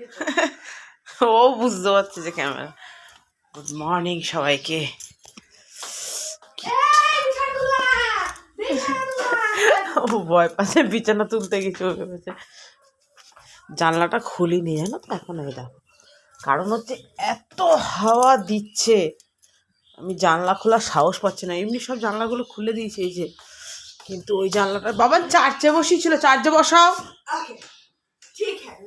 ও বুঝতে পারছি যে ক্যামেরা গুড মর্নিং সবাইকে। ও ভয় পাচ্ছে বিছানা তুলতে গেছে ওকে পাচ্ছে জানলাটা খুলিনি জানো তো? এখন আমি দেখো। কারণ হচ্ছে এত হাওয়া দিচ্ছে। আমি জানলা খোলার সাহস পাচ্ছি না। এমনি সব জানলাগুলো খুলে দিয়েছি এই যে। কিন্তু ওই জানলাটা বাবা চার্চে বসিয়েছিল চার্জে বসাও। ঠিক হ্যাঁ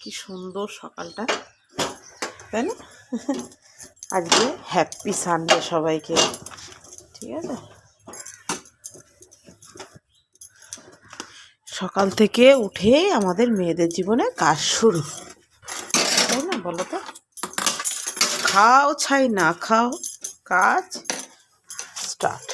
কি সুন্দর সকালটা। তাই না? আজকে হ্যাপি সানডে সবাইকে। ঠিক আছে? সকাল থেকে উঠে আমাদের মেয়েদের জীবনে কাজ শুরু। তাই না বলো তো? খাও ছাই, না খাও, কাজ স্টার্ট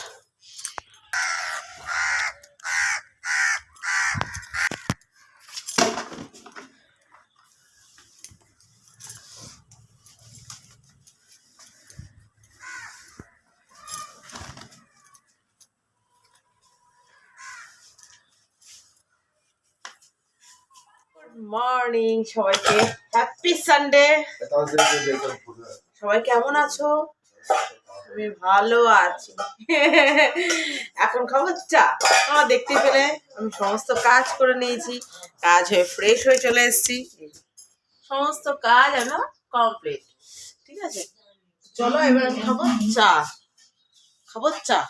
মর্নিং, সবাইকে হ্যাপি সানডে। সবাই কেমন আছো? আমি ভালো আছি। এখন খাব চা। আমার দেখতে পেলে আমি সমস্ত কাজ করে নিয়েছি। কাজ হয়ে ফ্রেশ হয়ে চলে এসেছি। সমস্ত কাজ আমার কমপ্লিট ঠিক আছে? চলো এবার আমি খাব চা। খাব চা।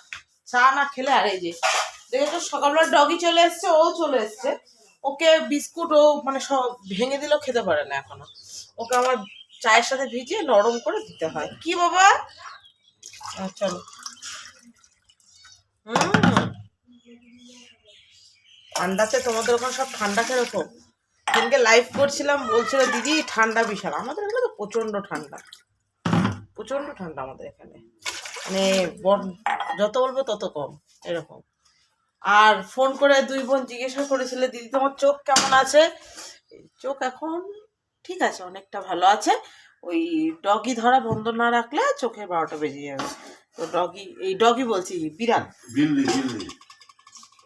চা না খেলে আর এই যে, দেখেছ সকালবেলা ডগি চলে এসছে, ও চলে এসছে। ওকে বিস্কুট ও মানে সব ভেঙে দিলেও খেতে পারে না এখনও। ওকে আমার চায়ের সাথে ভিজিয়ে নরম করে দিতে হয়। কি বাবা? চলো। ঠান্ডাতে তোমাদের ওখানে সব ঠান্ডা কীরকম? সেদিনকে লাইভ করছিলাম, বলছিল, দিদি, ঠান্ডা বিশাল। আমাদের এখানে তো প্রচণ্ড ঠান্ডা। প্রচণ্ড ঠান্ডা আমাদের এখানে। মানে যত বলব তত কম, এরকম। আর ফোন করে দুই বোন জিজ্ঞাসা করেছিলে দিদি তোমার চোখ কেমন আছে? চোখ এখন ঠিক আছে অনেকটা ভালো আছে। ওই ডগি ধরা বন্ধ না রাখলে চোখে বারোটা বেজে যাবে। তো ডগি এই ডগি বলছি বিড়াল।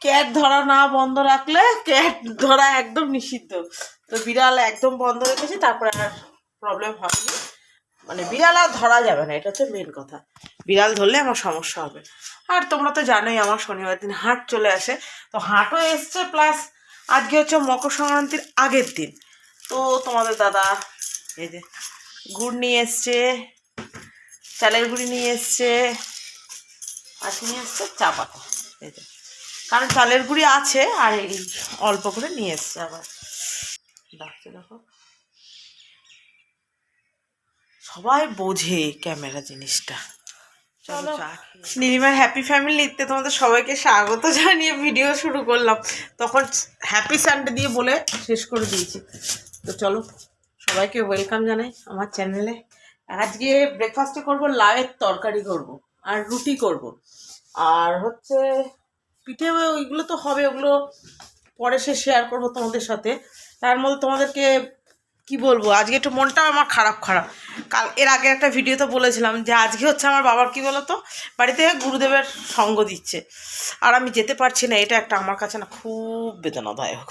ক্যাট ধরা না বন্ধ রাখলে ক্যাট ধরা একদম নিষিদ্ধ। তো বিড়াল একদম বন্ধ রেখেছি তারপরে আর প্রবলেম হয়নি। মানে বিড়াল আর ধরা যাবে না এটা হচ্ছে মেন কথা। বিড়াল ধরলে আমার সমস্যা হবে। আর তোমরা তো জানোই আমার শনিবার দিন হাট চলে আসে। তো হাটও এসছে প্লাস আজকে হচ্ছে মকর সংক্রান্তির আগের দিন। তো তোমাদের দাদা এই যে গুড় নিয়ে এসছে, চালের গুঁড়ি নিয়ে এসছে, আর কি নিয়ে এসছে? চা পাতা। এই যে। কারণ চালের গুঁড়ি আছে, আর এই অল্প করে নিয়ে এসছে আবার। ডাকছে দেখো। সবাই বোঝে ক্যামেরা জিনিসটা। চলো নীলিমার হ্যাপি ফ্যামিলিতে তোমাদের সবাইকে স্বাগত জানিয়ে ভিডিও শুরু করলাম। তখন হ্যাপি সানডে দিয়ে বলে শেষ করে দিয়েছি। তো চলো সবাইকে ওয়েলকাম জানাই আমার চ্যানেলে আজকে ব্রেকফাস্টে করব লাউয়ের তরকারি করব আর রুটি করব। আর হচ্ছে পিঠে ওইগুলো তো হবে ওগুলো পরে সে শেয়ার করব তোমাদের সাথে। তার মধ্যে তোমাদেরকে কি বলব? আজকে একটু মনটা আমার খারাপ খারাপ। কাল এর আগে একটা ভিডিওতে বলেছিলাম যে আজকে হচ্ছে আমার বাবার কি বলতো? বাড়িতে গুরুদেবের সঙ্গ দিচ্ছে। আর আমি যেতে পারছি না এটা একটা আমার কাছে না খুব বেদনাদায়ক।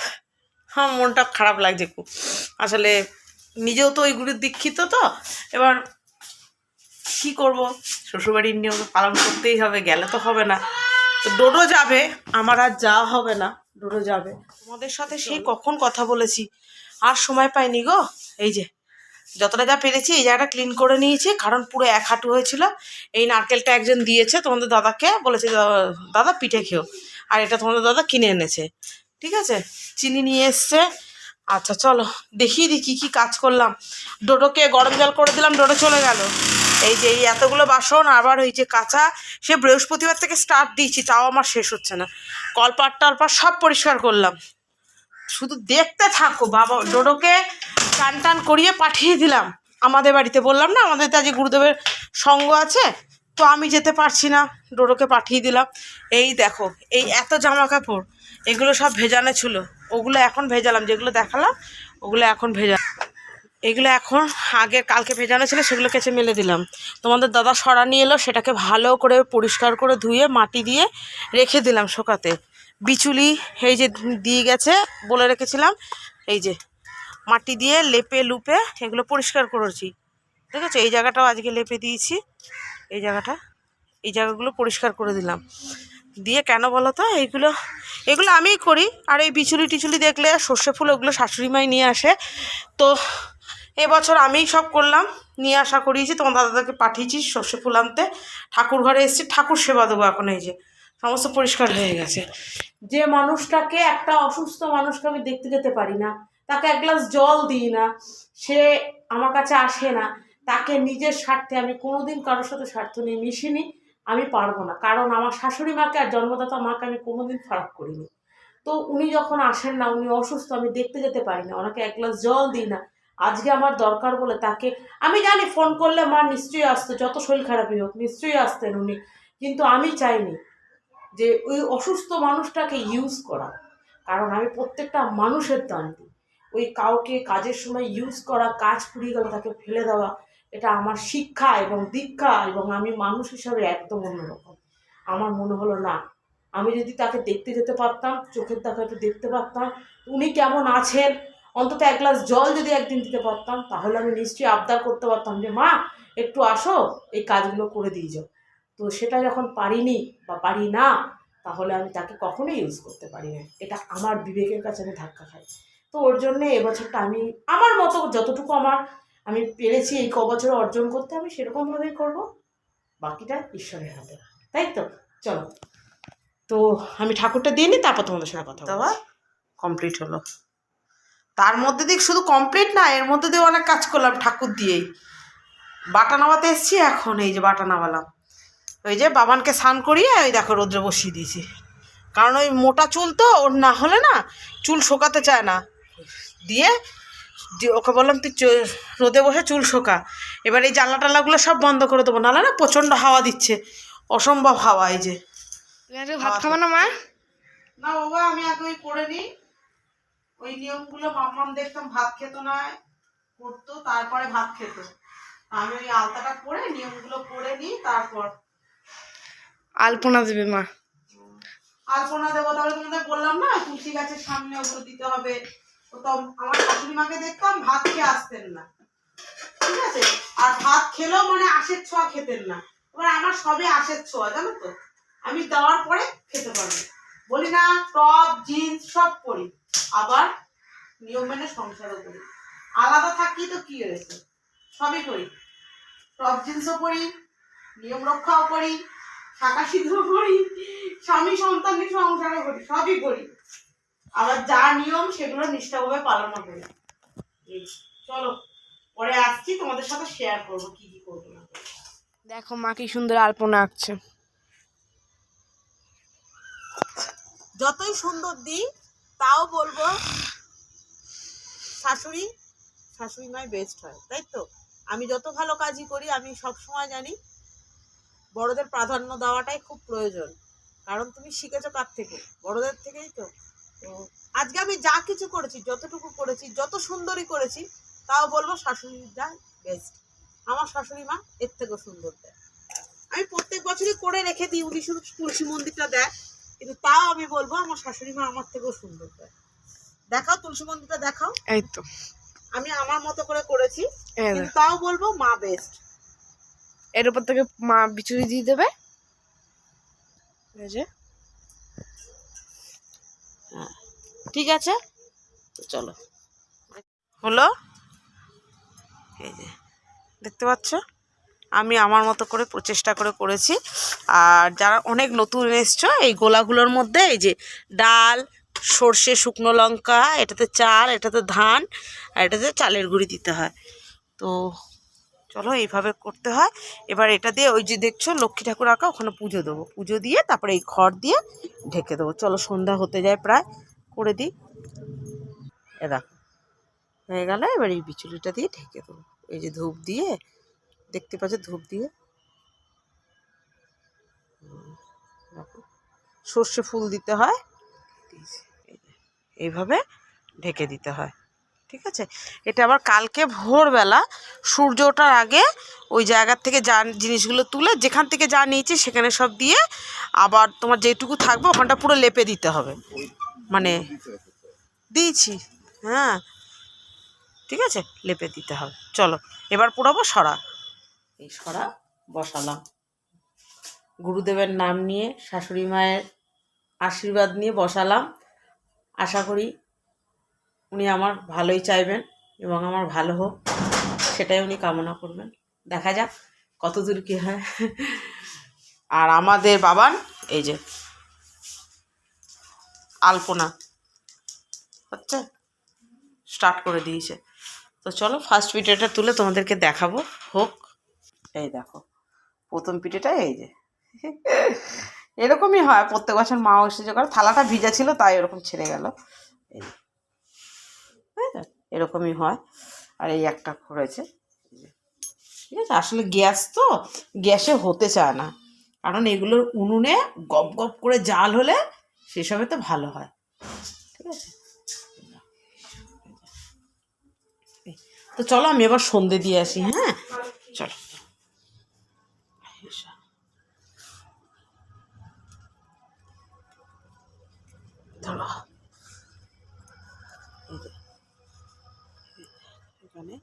হ্যাঁ মনটা খারাপ লাগছে খুব। আসলে নিজেও তো ওই গুরুর দীক্ষিত তো। এবার কি করব? শ্বশুরবাড়ির নিয়ম তো পালন করতেই হবে গেলে তো হবে না। তো ডোডো যাবে আমার আর যাওয়া হবে না ডোডো যাবে। তোমাদের সাথে সেই কখন কথা বলেছি? আর সময় পাইনি গো। এই যে, যতটা যা পেরেছি এই জায়গাটা ক্লিন করে নিয়েছি, কারণ পুরো এক হাঁটু হয়েছিল। এই নারকেলটা একজন দিয়েছে, তোমাদের দাদাকে বলেছে, "দা- দাদা পিঠে খেও। আর এটা তোমাদের দাদা কিনে এনেছে। ঠিক আছে? চিনি নিয়ে এসছে। আচ্ছা চলো, দেখিয়ে দিই কী কী কাজ করলাম। ডোডোকে গরম জল করে দিলাম, ডোডো চলে গেল। এই যে, এই এতগুলো বাসন, আবার ওই যে কাঁচা, সে বৃহস্পতিবার থেকে স্টার্ট দিয়েছি, তাও আমার শেষ হচ্ছে না। কলপাট টলপাট সব পরিষ্কার করলাম। শুধু দেখতে থাকো, বাবা ডোডোকে টান টান করিয়ে পাঠিয়ে দিলাম। আমাদের বাড়িতে বললাম না, আমাদের আজকে গুরুদেবের সঙ্গ আছে, তো আমি যেতে পারছি না, ডোডোকে পাঠিয়ে দিলাম। এই দেখো, এই এত জামা কাপড় এগুলো সব ভেজানো ছিল। ওগুলো এখন ভেজালাম, যেগুলো দেখালাম, ওগুলো এখন ভেজা এগুলো এখন আগে কালকে ভেজানো ছিল সেগুলো কেচে মেলে দিলাম। তোমাদের দাদা সরা নিয়ে এলো, সেটাকে ভালো করে পরিষ্কার করে ধুয়ে, মাটি দিয়ে রেখে দিলাম শোকাতে। বিচুলি, এই যে দিয়ে গেছে, বলে রেখেছিলাম, এই যে মাটি দিয়ে লেপে, লুপে এগুলো পরিষ্কার করেছি। ঠিক আছে? এই জায়গাটাও আজকে লেপে দিয়েছি। এই জায়গাটা, এই জায়গাগুলো পরিষ্কার করে দিলাম। দিয়ে কেন বলো তো? এইগুলো, এগুলো আমিই করি। আর এই বিচুলি টিচুলি দেখলে সর্ষে ফুল ওগুলো শাশুড়ি মাই নিয়ে আসে। তো এবছর আমিই সব করলাম। নিয়ে আসা করিয়েছি, তোমার দাদাকে পাঠিয়েছি সর্ষে ফুল আনতে। ঠাকুর ঘরে এসেছি, ঠাকুর সেবা দেবো এখন এই যে। সমস্ত পরিষ্কার হয়ে গেছে। যে মানুষটাকে, একটা অসুস্থ মানুষকে আমি দেখতে যেতে পারি না, তাকে এক গ্লাস জল দিই না, সে আমার কাছে আসে না, তাকে নিজের স্বার্থে আমি কোনোদিন কারোর সাথে স্বার্থ নিয়ে মিশিনি, আমি পারব না। কারণ আমার শাশুড়ি মাকে আর জন্মদাতা মাকে আমি কোনোদিন খারাপ করিনি। তো উনি যখন আসেন না, উনি অসুস্থ, আমি দেখতে যেতে পারি না, ওনাকে এক গ্লাস জল দিই না। আজকে আমার দরকার বলে তাকে, আমি জানি ফোন করলে মা নিশ্চয়ই আসতো, যত শরীর খারাপই হোক, নিশ্চয়ই আসতেন উনি, কিন্তু আমি চাইনি। যে ওই অসুস্থ মানুষটাকে ইউজ করা। কারণ আমি প্রত্যেকটা মানুষের দাম দিই ওই কাউকে কাজের সময় ইউজ করা, কাজ ফুরিয়ে গেলে, তাকে ফেলে দেওয়া, এটা আমার শিক্ষা এবং দীক্ষা এবং আমি মানুষ হিসাবে একদম অন্যরকম। আমার মনে হলো, না, আমি যদি তাকে দেখতে যেতে পারতাম, চোখের দেখা একটু দেখতে পারতাম, উনি কেমন আছেন, অন্তত এক গ্লাস জল যদি একদিন দিতে পারতাম, তাহলে আমি নিশ্চয়ই আবদার করতে পারতাম যে, মা, একটু আসো, এই কাজগুলো করে দিয়ে যাও। তো সেটা যখন পারিনি বা পারি না, তাহলে আমি তাকে কখনোই ইউজ করতে পারি না। এটা আমার বিবেকের কাছে আমি ধাক্কা খাই। তো ওর জন্যে এবছরটা আমি, আমার মতো যতটুকু আমার, আমি পেরেছি এই ক বছরে অর্জন করতে, আমি সেরকমভাবেই করব। বাকিটা ঈশ্বরের হাতে। তাই তো? চলো। তো আমি ঠাকুরটা দিয়ে নিই তারপর তোমাদের সঙ্গে কথা দেওয়া কমপ্লিট হলো। তার মধ্যে দিয়ে শুধু কমপ্লিট না, এর মধ্যে দিয়ে অনেক কাজ করলাম ঠাকুর দিয়েই। বাটা নামাতে এসেছি, এখন এই যে বাটা নামালাম। ওই যে বাবানকে স্নান করিয়ে ওই দেখো রোদ্রে বসিয়ে দিয়েছি। কারণ ওই মোটা চুল তো ওর না হলে না চুল শোকাতে চায় না। দিয়ে দিয়ে ওকে বললাম তুই চ- রোদে বসে চুল শোকা। এবার এই জানলা টালাগুলো সব বন্ধ করে দেবো নাহলে না প্রচণ্ড হাওয়া দিচ্ছে। অসম্ভব হাওয়া এই যে। ভাত খাব না মা? না বাবা আমি আগে ওই করে নিই। ওই নিয়মগুলো মাম্মাম দেখতাম ভাত খেত না করতো তারপরে ভাত খেত। আমি ওই আলতাটা করে নিয়মগুলো করে নিই তারপর আলপনা দেবে মা। আলপনা দেবো, তাহলে তোমাদের বললাম না, তুলসী গাছের সামনে ওগুলো দিতে হবে। ও তো আমার শাশুড়ি দেখতাম ভাত খেয়ে আসতেন না। ঠিক আছে? আর ভাত খেলেও মানে আশের ছোঁয়া খেতেন না। এবার আমার সবে আশের ছোঁয়া, জানো তো? আমি দেওয়ার পরে খেতে পারব। বলি না, টপ, জিন্স সব করি আবার নিয়ম মেনে সংসারও করি। আলাদা থাকি তো কি হয়েছে? সবই করি। টপ, জিন্সও করি নিয়ম রক্ষাও করি। শাখা সিদ্ধ করি স্বামী সন্তান নিয়ে সংসারও করি সবই করি। আবার যা নিয়ম সেগুলো নিষ্ঠাভাবে পালনও করি চলো পরে আসছি তোমাদের সাথে শেয়ার করব কি কি করব না দেখো মা কি সুন্দর আলপনা আঁকছে। যতই সুন্দর দিই তাও বলব শাশুড়ি শাশুড়ি মাই বেস্ট হয় তাই তো? আমি যত ভালো কাজই করি আমি সব সময় জানি বড়দের প্রাধান্য দেওয়াটাই খুব প্রয়োজন। কারণ তুমি শিখেছো কার থেকে? বড়দের থেকেই তো। তো আজকে আমি যা কিছু করেছি যতটুকু করেছি যত সুন্দরই করেছি তাও বলব শাশুড়িটা বেস্ট আমার শাশুড়ি মা এর থেকেও সুন্দর দেয়। আমি প্রত্যেক বছরই করে রেখে দিই উনি শুধু তুলসী মন্দিরটা দেয় কিন্তু তাও আমি বলব আমার শাশুড়ি মা আমার থেকেও সুন্দর দেয়। দেখাও তুলসী মন্দিরটা দেখাও। এই তো। আমি আমার মতো করে করেছি কিন্তু তাও বলব মা বেস্ট এর উপর থেকে মা বিচুরি দিয়ে দেবে। যে। হ্যাঁ ঠিক আছে? তো চলো। হলো? এই যে, দেখতে পাচ্ছ? আমি আমার মতো করে প্রচেষ্টা করে করেছি। আর যারা অনেক নতুন এসছো, এই গোলাগুলোর মধ্যে এই যে ডাল, সর্ষে, শুকনো লঙ্কা, এটাতে চাল, এটাতে ধান, আর এটাতে চালের গুঁড়ি দিতে হয়। তো চলো এইভাবে করতে হয়। এবার এটা দিয়ে ওই যে দেখছ লক্ষ্মী ঠাকুর আঁকা, ওখানে পুজো দেবো। পুজো দিয়ে তারপরে এই খড় দিয়ে ঢেকে দেবো। চলো সন্ধ্যা হতে যায় প্রায়, করে দিই। এ দেখো, হয়ে গেলে এবার এই বিচুলিটা দিয়ে ঢেকে দেবো। এই যে ধূপ দিয়ে, দেখতে পাচ্ছ ধূপ দিয়ে? সর্ষে ফুল দিতে হয়। এইভাবে ঢেকে দিতে হয়। ঠিক আছে? এটা আবার কালকে ভোরবেলা সূর্য ওঠার আগে ওই জায়গার থেকে যা জিনিসগুলো তুলে যেখান থেকে যা নিয়েছি সেখানে সব দিয়ে আবার তোমার যেটুকু থাকবে ওখানটা পুরো লেপে দিতে হবে। মানে দিয়েছি হ্যাঁ। ঠিক আছে? লেপে দিতে হবে। চলো, এবার পুরাবো সরা। এই সরা বসালাম। গুরুদেবের নাম নিয়ে শাশুড়ি মায়ের আশীর্বাদ নিয়ে বসালাম। আশা করি উনি আমার ভালোই চাইবেন এবং আমার ভালো হোক, সেটাই উনি কামনা করবেন। দেখা যাক কত দূর কী হয়। আর আমাদের বাবার এই যে, আলপনা হচ্ছে স্টার্ট করে দিয়েছে। তো চলো ফার্স্ট পিঠেটা তুলে তোমাদেরকে দেখাবো, হোক। এই দেখো, প্রথম পিঠেটা এই যে। এরকমই হয়, প্রত্যেক বছর মাও এসেছে করে থালাটা ভিজা ছিল, তাই এরকম ছেড়ে গেল। এই তাই এরকমই হয়। আর এই একটা করেছে। ঠিক আছে, আসলে গ্যাস তো গ্যাসে হতে চায় না। কারণ এগুলোর উনুনে গপ গপ করে জাল হলে সেসবে তো ভালো হয়। ঠিক আছে? তো চলো আমি এবার সন্ধে দিয়ে আসি হ্যাঁ? চলো। যে। এখানে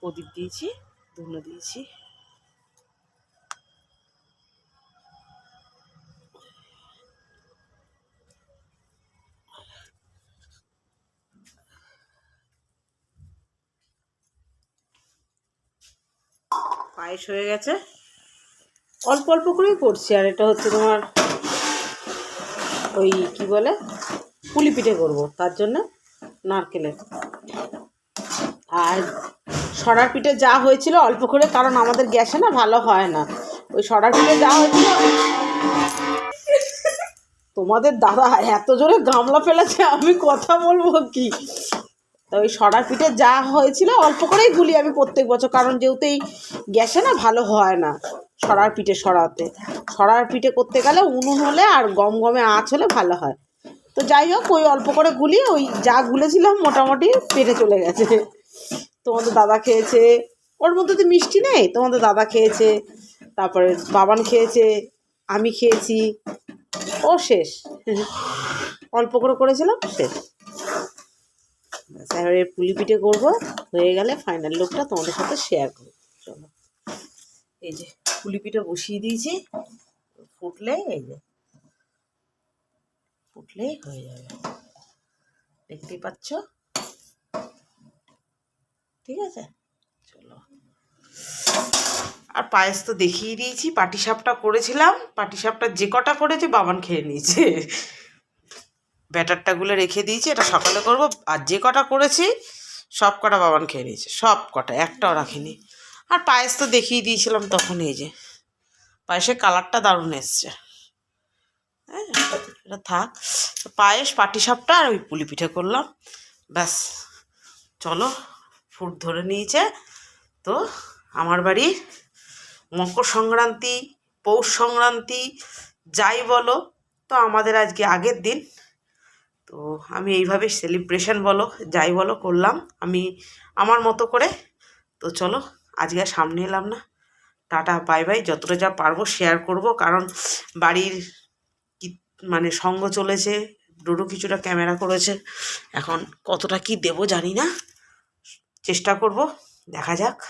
প্রদীপ দিয়েছি, ধুনো দিয়েছি। পায়েস হয়ে গেছে। অল্প অল্প করেই করছি, আর এটা হচ্ছে তোমার ওই কি বলে, পুলি পিঠে করব, তার জন্য নারকেলের। আর সরার পিঠে যা হয়েছিল অল্প করে, কারণ আমাদের গ্যাসে না ভালো হয় না। ওই সরার পিঠে যা হয়েছিল, তোমাদের দাদা এত জোরে গামলা ফেলেছে, আমি কথা বলব কি? তা ওই সরার পিঠে যা হয়েছিল অল্প করেই গুলি আমি প্রত্যেক বছর, কারণ যেহেতু এই গ্যাসে না ভালো হয় না সরার পিঠে সরাতে। সরার পিঠে করতে গেলে উনুন হলে আর গম গমে আঁচ হলে ভালো হয়। তো যাই হোক, ওই অল্প করে গুলি, ওই যা গুলেছিলাম মোটামুটি পেটে চলে গেছে। তোমাদের দাদা খেয়েছে। ওর মধ্যে তো মিষ্টি নেই, তোমাদের দাদা খেয়েছে, তারপরে বাবান খেয়েছে, আমি খেয়েছি। ও শেষ। অল্প করে করেছিলাম, শেষ। এবারে পুলি পিঠে করব, হয়ে গেলে ফাইনাল লুকটা তোমাদের সাথে শেয়ার করব। চলো। এই যে, পুলি পিঠে বসিয়ে দিয়েছি, ফুটলে এই যে, ফুটলেই হয়ে যাবে। দেখতেই পাচ্ছ? ঠিক আছে? চলো। আর পায়েস তো দেখিয়ে দিয়েছি, পাটিসাপটা করেছিলাম। পাটিসাপটা যে কটা করেছে বাবান খেয়ে নিয়েছে। ব্যাটারটা গুলো রেখে দিয়েছি, এটা সকালে করব। আর যে কটা করেছি, সব কটা বাবান খেয়ে নিয়েছে। সব কটা, একটাও রাখিনি। আর পায়েস তো দেখিয়ে দিয়েছিলাম তখন এই যে। পায়েসের কালারটা দারুণ এসছে। হ্যাঁ এটা থাক। পায়েস, পাটিসাপটা আর ওই পুলি পিঠে করলাম। ব্যাস, চলো। ফুট ধরে নিয়েছে। তো আমার বাড়ির মকর সংক্রান্তি, পৌষ সংক্রান্তি, যাই বলো, তো আমাদের আজকে আগের দিন। তো আমি এইভাবে সেলিব্রেশন বলো, যাই বলো করলাম। আমি আমার মতো করে। তো চলো, আজকে সামনে এলাম না। টাটা বাই বাই যতটা যা পারব শেয়ার করব, কারণ বাড়ির মানে সঙ্গ চলেছে, ডোডো কিছুটা ক্যামেরা করেছে। এখন কতটা কি দেবো জানি না। চেষ্টা করব। দেখা যাক।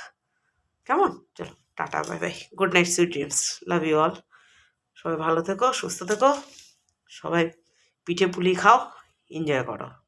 কেমন? চলো, tata, bye bye. Good night sweet dreams love you all সবাই ভালো থেকো, সুস্থ থেকো। সবাই পিঠে পুলি খাও এনজয় করো।